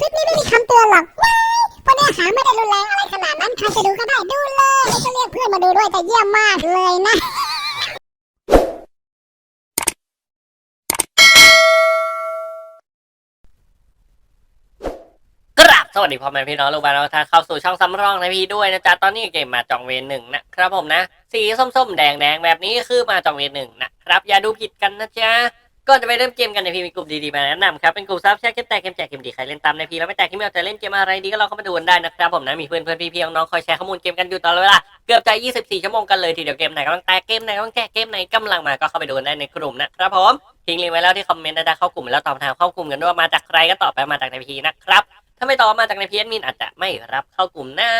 คลิปนี้ไม่มีคำเตือนหรอกว้ายเพราะเนื้อหาไม่ได้รุนแรงอะไรขนาดนั้นใครจะดูก็ได้ดูเลยแล้วก็เรียกเพื่อนมาดูด้วยแต่เยี่ยมมากเลยนะ กราบสวัสดีพ่อแม่พี่น้องลูกบ้านเราทางเข้าสู่ช่องซ้ำรองในพีด้วยนะจ๊ะตอนนี้เกมมาจองเวรหนึ่งนะครับผมนะ สีส้มๆ แดงๆ แบบนี้คือมาจองเวรหนึ่งนะครับ อย่าดูผิดกันนะจ๊ะ ก่อนจะไปเริ่มเกมกันในพีมีกลุ่มดีๆมาแนะนำครับเป็นกลุ่มซับแชร์เกมแตกเกมแจกเกมดีใครเล่นตามในพีแล้วไม่แตกที่ไม่เอาจะเล่นเกมอะไรดีก็ลองเข้ามาดูกันได้นะครับผมนะมีเพื่อนเพื่อนพี่ๆน้องๆคอยแชร์ข้อมูลเกมกันอยู่ตลอดเวลาเกือบจะ24 ชั่วโมงกันเลยทีเดียวเกมไหนกำลังแตกเกมไหนกำลังแจกเกมไหนกำลังมาก็เข้าไปดูกันได้ในกลุ่มนะครับผมทิ้งลิงก์ไว้แล้วที่คอมเมนต์นะจ๊ะเข้ากลุ่มแล้วตอบทางเข้ากลุ่มกันด้วยมาจากใครก็ตอบไปมาจากในพีนะครับถ้าไม่ตอบมาจากในพีเอมินอาจจะไม่รับเข้ากลุ่มนะ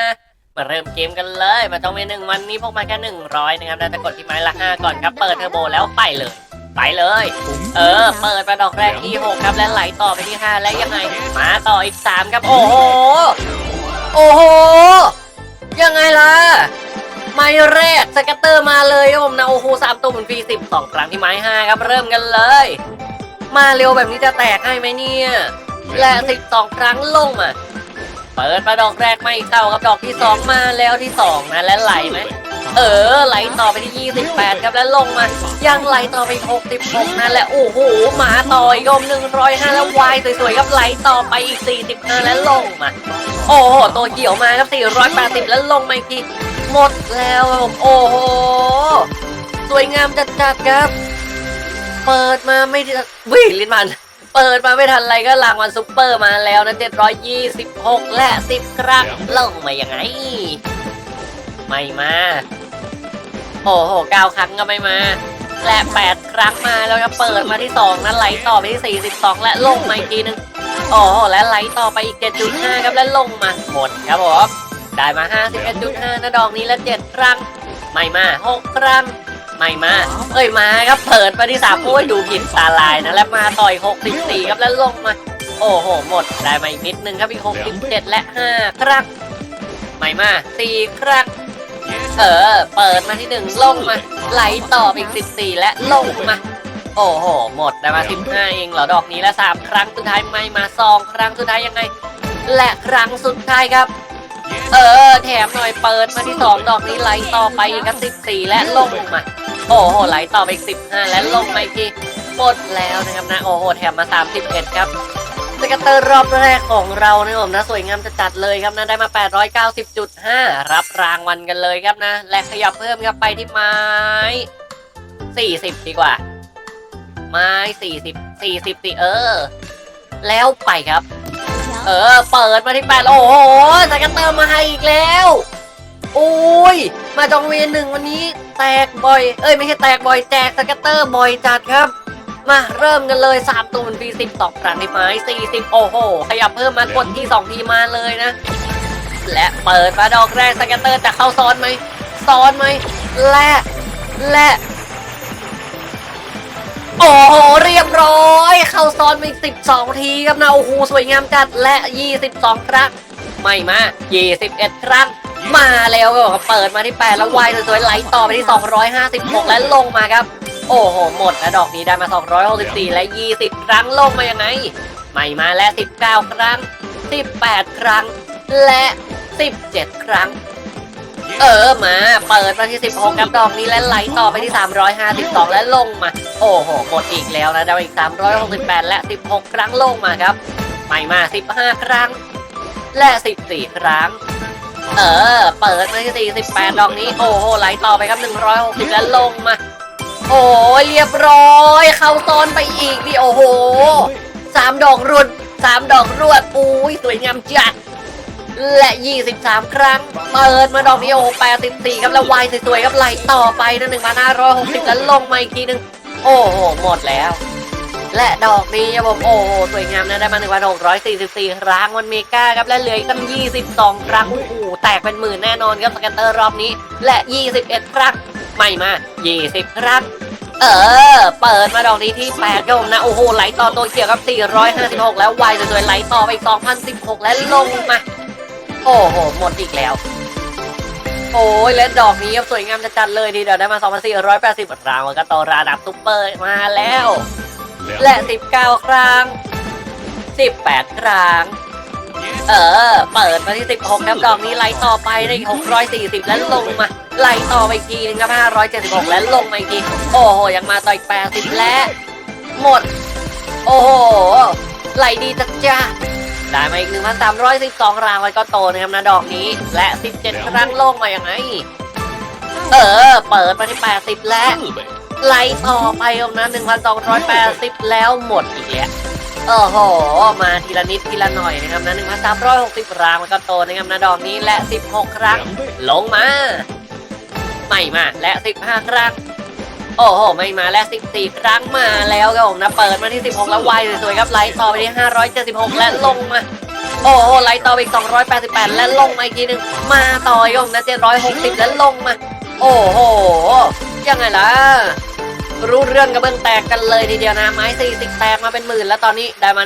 มาเริ่มเกมกันเลยมาต้องเวหนึ่งวันนี้พกมาแค่หนึ่งร้อยนะครับเราจะกดที่ไม้ละห้าก่อนครับเปิดเทอร์โบแล้วไปเลย ไปเลย เออ เปิดมาดอกแรกที่หกครับและไหลต่อไปที่ห้าและยังไง มาต่ออีกสามครับ โอ้โห โอ้โห ยังไงล่ะ ไม้แรกสกัตเตอร์มาเลยครับผมนะโอ้โหสามตัวหมุนฟรีสิบสองครั้งที่ไม้ห้าครับ เริ่มกันเลย มาเร็วแบบนี้จะแตกให้ไหมเนี่ย และสิบสองครั้งลงมาเปิดมาดอกแรกไม่เข้าครับดอกที่สองมาแล้วที่สองนะและไหลไหม เออ ไหลต่อไปที่28 ครับ แล้วลงมา ยังไหลต่อไป66นะและ โอ้โหหมาต่ออีกรม105 แล้ววายสวยๆครับไหลต่อไปอีก 45 แล้วลงมา โอ้โห ตัวเกี่ยวมาครับ 480 แล้วลงมาอีกทีหมดแล้วครับผมโอ้โห สวยงามจัดๆครับ เปิดมาไม่ได้วิ่งลิ้นมันเปิดมาไม่ทันไรก็รางวัลซุปเปอร์มาแล้วนะ 726 และ 10 ครั้งลงมายังไง ไม่มา โอ้โหเก้าครั้งก็ไม่มา และแปดครั้งมาแล้วครับเปิดมาที่สองนั้นไหลต่อไปที่สี่สิบสองและลงมาอีกทีหนึงโอ้โหและไหลต่อไปอีกเจ็ดจุดห้าครับและลงมาหมดครับผมได้มาห้าสิบเอ็ดจุดห้านะดอกนี้และเจ็ดครั้ง ไม่มาหกครั้งไม่มา เอ้ยมาครับเปิดมาที่สามโอ้ยดูผิดตาลายนะและมาต่อยหกสิบสี่ครับแล้วลงมาโอ้โห หมดได้มาอีกนิดนึงครับอีกหกสิบเจ็ดและห้าครั้งไม่มาสี่ครั้ง เออ เปิดมาที่หนึ่งลงมา ไหลต่อไปอีกสิบสี่และลงมา โอ้โห หมดได้มาสิบห้าเองเหรอดอกนี้และสามครั้งสุดท้ายไม่มาสองครั้งสุดท้ายยังไง และครั้งสุดท้ายครับ เออ แถมหน่อยเปิดมาที่สองดอกนี้ไหลต่อไปอีกครับสิบสี่และลงมา โอ้โห ไหลต่อไปอีกสิบห้าและลงมาอีกทีหมดแล้วนะครับนะ โอ้โห แถมมาสามสิบเอ็ดครับ สกัตเตอร์รอบแรกของเราเนี่ยผมนะสวยงามจะจัดเลยครับนะได้มา 890.5 รับรางวัลกันเลยครับนะ และขยับเพิ่มครับไปที่ไม้ 40 ดีกว่า ไม้ 40 40สิเออ แล้วไปครับ เออ เปิดมาที่ 8 โอ้โหสกัตเตอร์มาให้อีกแล้วโอ้ย มาจองเวียนหนึ่งวันนี้แตกบ่อย เอ้ยไม่ใช่แตกบ่อยแจกสกัตเตอร์บ่อยจัดครับ มาเริ่มกันเลย 3ตัวมันฟรี10 ตอกครั้งในไม้40 โอ้โห ขยับเพิ่มมากดที่ 2 ทีมาเลยนะ และเปิดมาดอกแรกสแกตเตอร์จะเข้าซ้อนไหมซ้อนไหมและและโอ้โห เรียบร้อย เข้าซ้อนไป12 ทีครับนะโอ้โหสวยงามจัดและ 22 ครั้ง ไม่มา 21 ครั้ง มาแล้วก็บเปิดมาที่ 8 แล้ววายสวยๆไหลต่อไปที่ 256 และลงมาครับ โอ้โห หมดนะดอกนี้ได้มา 264 และ 20 ครั้งลงมายังไงไม่มาและ 19 ครั้ง 18 ครั้ง และ 17 ครั้ง เออมา เปิดมาที่ 16ครับดอกนี้และไหลต่อไปที่ 352 และลงมา โอ้โห หมดอีกแล้วนะได้มาอีก 368 และ 16 ครั้งลงมาครับไม่มา 15 ครั้ง และ 14 ครั้งเออ เปิดมาที่48ดอกนี้ โอ้โห ไหลต่อไปครับ 160 และลงมา โอ้ยเรียบร้อย เข้าโซนไปอีกดิโอ้โหสามดอกรวดสามดอกรวดอุ้ยสวยงามจัด และ 23 ครั้ง เปิดมาดอกนี้โอ้โห84ครับแล้ววายสวยๆครับไหลต่อไปนะ1,560แล้วลงมาอีกทีหนึ่งโอ้โหหมดแล้ว และดอกนี้ครับผมโอ้โหสวยงามนะได้มา1,644ครั้งวันเมกาครับและเหลืออีกตั้ง22ครั้งโอ้โหแตกเป็นหมื่นแน่นอนครับสแกนเตอร์รอบนี้ และ21ครั้ง ไม่มา 20 ครั้งเออ เปิดมาดอกนี้ที่8ครับผมนะ โอ้โห ไหลต่อตัวเขียวครับ 456 แล้ววายสวยๆไหลต่อไปอีก2,016 และลงมา โอ้โห หมดอีกแล้วโอ้ยและดอกนี้ครับสวยงามจะจัดเลยทีเดียวได้มา 2,480 รางวัลก็ต่อระดับซุปเปอร์มาแล้ว และ 19 ครั้ง 18 ครั้ง เออ เปิดมาที่ 16 ครับ ดอกนี้ไล่ต่อไปได้อีก640 แล้วลงมา ไล่ต่อไปอีกทีนึงครับ576 แล้วลงมาอีกที โอ้โห ยังมาต่ออีก80 และ หมด โอ้โห ไหลดีจัดจ้าได้มาอีก 1,312 รางวัลก็โตนะครับนะดอกนี้ และ 17 ครั้งลงมาอย่างไงเออ เปิดมาที่ 80 และไล่ต่อไปครับนะ1,280 แล้วหมดอีกแล้วโอ้โห มาทีละนิดทีละหน่อยนะครับนะ1,360 รางมันก็โตนะครับนะดอกนี้และ 16 ครั้ง ลงมา ไม่มาและ15 ครั้ง โอ้โห ไม่มาและ 14 ครั้งมาแล้วครับผมนะเปิดมาที่ 16 แล้วไวสวยๆครับไล่ต่อไปที่ 576 และลงมาโอ้โหไล่ต่อไปอีก 288 และลงมาอีกทีหนึงมาต่อยงนะ760 และลงมา โอ้โห ยังไงล่ะ รู้เรื่องกระเบื้องแตกกันเลยทีเดียวนะ ไม้ 40 แตกมาเป็นหมื่น แล้วตอนนี้ได้มา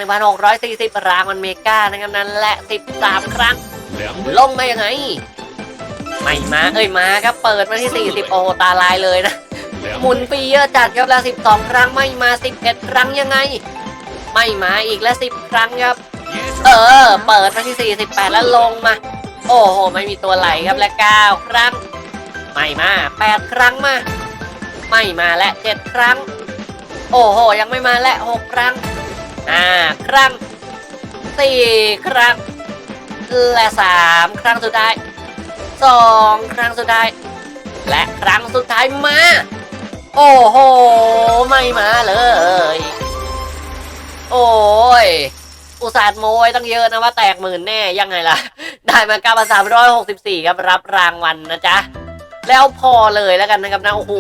1,640 รางมันเมกานะครับนั้นและ 13 ครั้ง ลงมายังไง ไม่มาเอ้ยมาครับเปิดมาที่ 40 โอ้โหตาลายเลยนะ หมุนปีเยอะจัดครับแล้ว 12 ครั้งไม่มา 11 ครั้งยังไง ไม่มาอีกแล้ว 10 ครั้งครับ เออ เปิดมาที่ 48 แล้วลงมา โอ้โห ไม่มีตัวไหลครับและ 9 ครั้ง ไม่มา 8 ครั้งมา ไม่มาและ 7 ครั้ง โอ้โห ยังไม่มาและ 6 ครั้ง5ครั้ง 4 ครั้ง และ 3 ครั้งสุดท้าย 2ครั้งสุดท้าย และครั้งสุดท้ายมา โอ้โห ไม่มาเลย โอ้ย อุตส่าห์โมยตั้งเยอะนะว่าแตกหมื่นแน่ยังไงล่ะ ได้มาเก้าพันสามร้อยหกสิบสี่ครับรับรางวัลนะจ๊ะ แล้วพอเลยแล้วกันนะครับนะ โอ้โห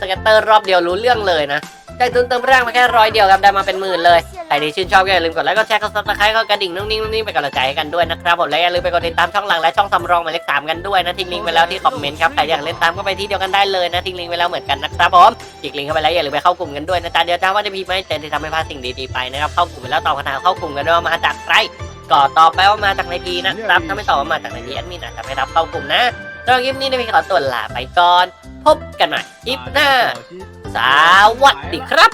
สเก็ตเตอร์รอบเดียวรู้เรื่องเลยนะ ใจตุนเติมแรงมาแค่ร้อยเดียวครับได้มาเป็นหมื่นเลยใครที่ชื่นชอบก็อย่าลืมกดไลค์กดแชร์กดซับสไครต์กดกระดิ่งนุ่งนิ่งนุ่งนิ่งเป็นกำลังใจให้กันด้วยนะครับผมและอย่าลืมไปกดติดตามช่องหลังและช่องสำรองหมายเลขสามกันด้วยนะทิ้งลิงก์ไว้แล้วที่คอมเมนต์ครับใครอยากเล่นตามก็ไปที่เดียวกันได้เลยนะทิ้งลิงก์ไว้แล้วเหมือนกันนะครับผมคลิกลิงก์เข้าไปแล้วอย่าลืมไปเข้ากลุ่มกันด้วยนะจ๊ะเดี๋ยวจ้าว่าจะมีไหมเจนที่ทำให้พลาดสิ่งดีๆไปนะครับเข้ากลุ่มไปแล้วตอบคำถามเข้ากลุ่มกันด้วยว่ามาจากใครก็ตอบไปว่ามาจากในพีนะครับถ้าไม่ตอบว่ามาจากในพีแอดมินอาจจะไม่รับเข้ากลุ่มนะสำหรับคลิปนี้นะพี่ขอตัวลาไปก่อนพบกันใหม่คลิปหน้า สวัสดีครับ